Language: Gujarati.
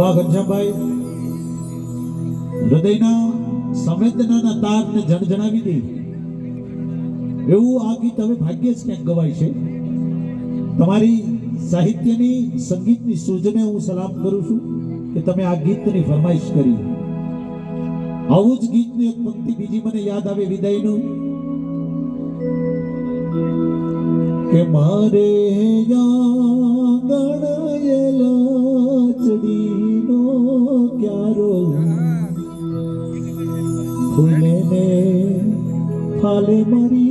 પધાર્યા ઘનશ્યામભાઈ. હૃદયના સંવેદનાના તારને જણજણાવી દે. એવું આ ગીત હવે ભાગ્યે જ ક્યાંક ગવાય છે. તમારી સાહિત્યની, સંગીતની સૂઝને હું સલામ કરું છું કે તમે આ ગીતની ફરમાઈશ કરી. આવું જ ગીતની એક પંક્તિ બીજી મને યાદ આવે વિદાયનું. કે મારે આંગણયેલા খুলে ফালে মারি